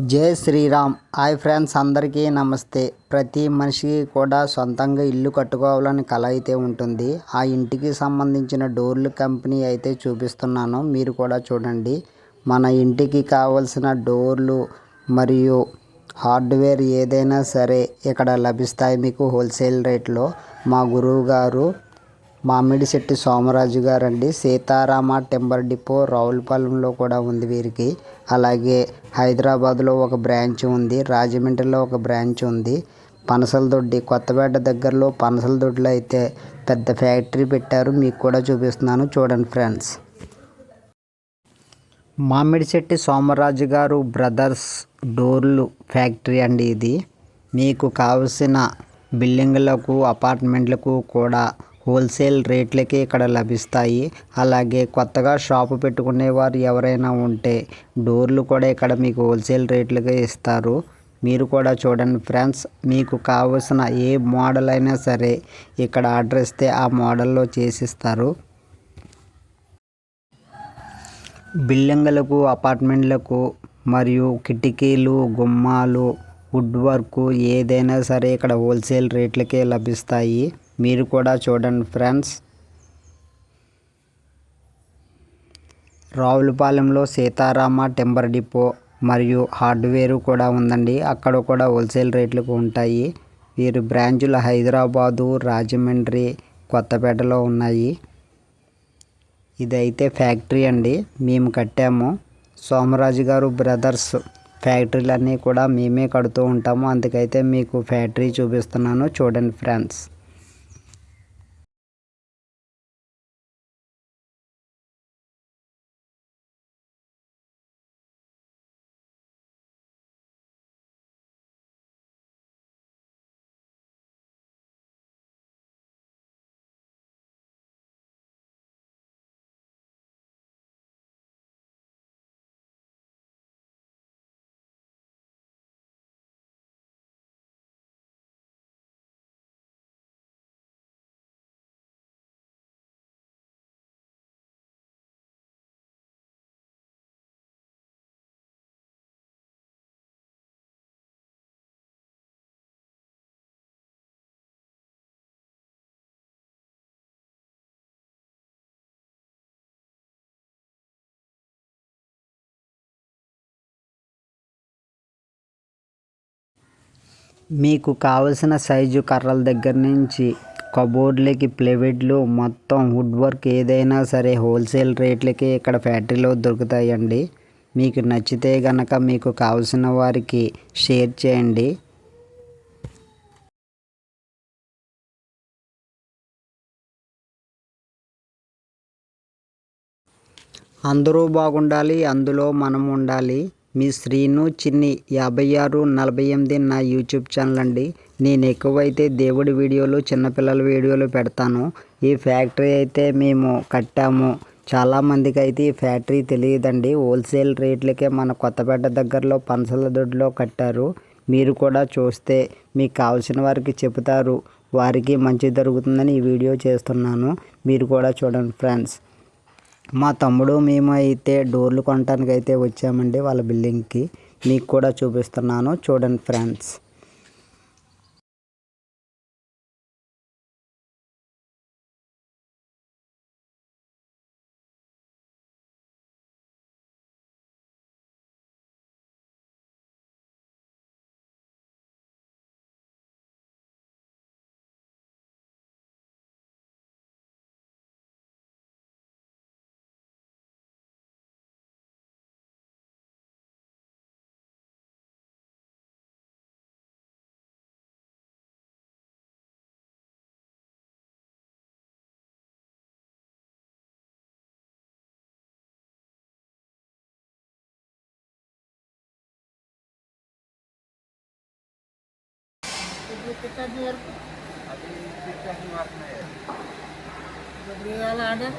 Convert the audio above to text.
జై Sriram. Hi friends అందరికీ నమస్తే. ప్రతి మనిషికి కూడా సొంతంగా ఇల్లు కట్టుకోవాలని కల అయితే ఉంటుంది. ఆ ఇంటికి సంబంధించిన డోర్లు కంపెనీ అయితే చూపిస్తున్నాను. మీరు కూడా చూడండి. మన ఇంటికి కావలసిన డోర్లు మరియు హార్డ్వేర్ ఏదైనా సరే ఇక్కడ లభిస్తాయి మీకు హోల్సేల్ రేట్లో. మా గురువు గారు మామిడిశెట్టి సోమరాజు గారండి. సీతారామ టింబర్ డిపో రావులపాలెంలో కూడా ఉంది వీరికి. అలాగే హైదరాబాద్లో ఒక బ్రాంచ్ ఉంది. రాజమండ్రిలో ఒక బ్రాంచ్ ఉంది. పనసల దొడ్డి కొత్తపేట దగ్గరలో పనసల దొడ్డిలో అయితే పెద్ద ఫ్యాక్టరీ పెట్టారు. మీకు కూడా చూపిస్తున్నాను. చూడండి ఫ్రెండ్స్. మామిడిశెట్టి సోమరాజు గారు బ్రదర్స్ డోర్లు ఫ్యాక్టరీ అండి ఇది. మీకు కావలసిన బిల్డింగ్లకు అపార్ట్మెంట్లకు కూడా హోల్సేల్ రేట్లకే ఇక్కడ లభిస్తాయి. అలాగే కొత్తగా షాపు పెట్టుకునేవారు ఎవరైనా ఉంటే డోర్లు కూడా ఇక్కడ మీకు హోల్సేల్ రేట్లకే ఇస్తారు. మీరు కూడా చూడండి ఫ్రెండ్స్ మీకు కావలసిన ఏ మోడల్ అయినా సరే ఇక్కడ ఆర్డర్ ఇస్తే ఆ మోడల్లో చేసిస్తారు. బిల్డింగ్లకు అపార్ట్మెంట్లకు మరియు కిటికీలు గుమ్మాలు వుడ్ వర్క్ ఏదైనా సరే ఇక్కడ హోల్సేల్ రేట్లకే లభిస్తాయి. మీరు కూడా చూడండి ఫ్రెండ్స్. రావులపాలెంలో సీతారామ టెంబర్ డిపో మరియు హార్డ్వేర్ కూడా ఉందండి. అక్కడ కూడా హోల్సేల్ రేట్లకు ఉంటాయి. వీరు బ్రాంచులు హైదరాబాదు రాజమండ్రి కొత్తపేటలో ఉన్నాయి. ఇదైతే ఫ్యాక్టరీ అండి. మేము కట్టాము. సోమరాజు గారు బ్రదర్స్ ఫ్యాక్టరీలన్నీ కూడా మేమే కడుతూ ఉంటాము. అందుకైతే మీకు ఫ్యాక్టరీ చూపిస్తున్నాను. చూడండి ఫ్రెండ్స్. మీకు కావలసిన సైజు కర్రల దగ్గర నుంచి కబోర్డ్లకి ప్లేవెడ్లు మొత్తం వుడ్ వర్క్ ఏదైనా సరే హోల్సేల్ రేట్లకి ఇక్కడ ఫ్యాక్టరీలో దొరుకుతాయండి. మీకు నచ్చితే గనక మీకు కావలసిన వారికి షేర్ చేయండి. అందరూ బాగుండాలి అందులో మనం ఉండాలి. మీ శ్రీను చిన్ని యాభై ఆరు నలభై ఎనిమిది నా యూట్యూబ్ ఛానల్ అండి నేను ఎక్కువైతే దేవుడి వీడియోలు చిన్నపిల్లల వీడియోలు పెడతాను. ఈ ఫ్యాక్టరీ అయితే మేము కట్టాము. చాలామందికి అయితే ఈ ఫ్యాక్టరీ తెలియదండి. హోల్సేల్ రేట్లకే మన కొత్తపేట దగ్గరలో పనసల దొడ్లో కట్టారు. మీరు కూడా చూస్తే మీకు కావాల్సిన వారికి చెబుతారు. వారికి మంచి జరుగుతుందని ఈ వీడియో చేస్తున్నాను. మీరు కూడా చూడండి ఫ్రెండ్స్. మా తమ్ముడు మేము అయితే డోర్లు కొనడానికి అయితే వచ్చామండి వాళ్ళ బిల్డింగ్కి. మీకు కూడా చూపిస్తున్నాను. చూడండి friends. कितना देर जब ये वाला आर्डर